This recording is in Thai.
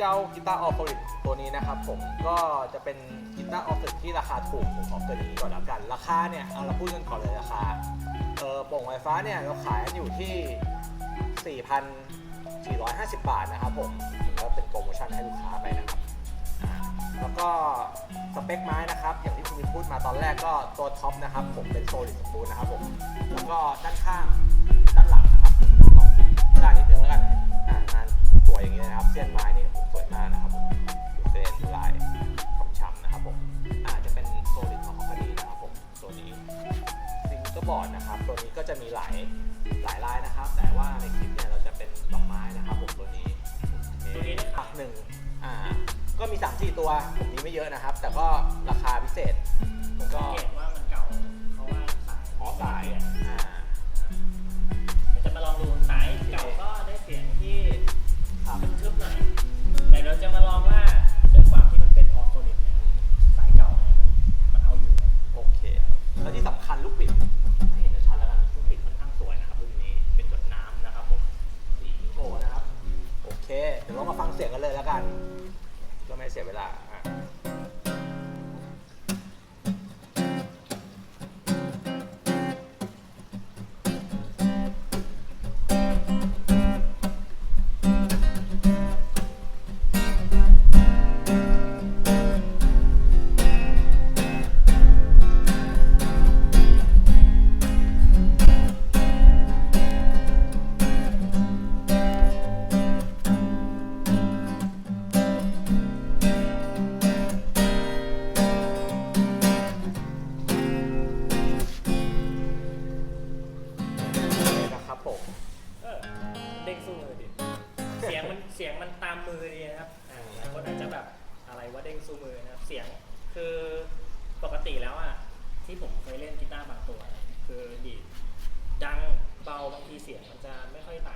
จ้ากีตาร์ออฟฟิศตัวนี้นะครับผมก็จะเป็นกีตาร์ออฟฟิศที่ราคาถูกผมขอเกรินนี้ก่อนแล้วกัน ราคาเนี่ยเอาเราพูดกันก่อนเลยราคาเออโป่งไฟฟ้าเนี่ยเราขายอยู่ที่ 4,450 บาทนะครับผมถือว่าเป็นโปรโมชั่นให้ลูกค้าไปนะครับแล้วก็สเปคไม้นะครับ อย่างที่คุณพูดมาตอนแรกก็ตัวท็อปนะครับ ผมเป็นโซลิดสปูนนะครับผมแล้วก็ด้านข้างด้านหลัง หลายหลายลายนะครับ แต่ว่าในคลิปเนี่ยเราจะเป็นดอกไม้นะครับผมตัวนี้ตัวนี้นะครับปักหนึ่งอ่าก็มี 3 4 ตัวผมนี้ไม่เยอะนะครับ แต่ก็ราคาพิเศษแล้วก็สังเกตว่ามัน เสียงกันเลยแล้วกัน ก็ไม่ให้เสียเวลา อะนะครับผมเออเด้งสู้มือดิ เสียงมันเสียงมันตามมือดีนะครับอ่าหลายคนอาจจะแบบอะไรว่าเด้งสู้มือนะครับ เสียงคือปกติแล้วอะที่ผมเคยเล่นกีตาร์บางตัว คือดีดดังเบาบางทีเสียงมันจะไม่ค่อยต่าง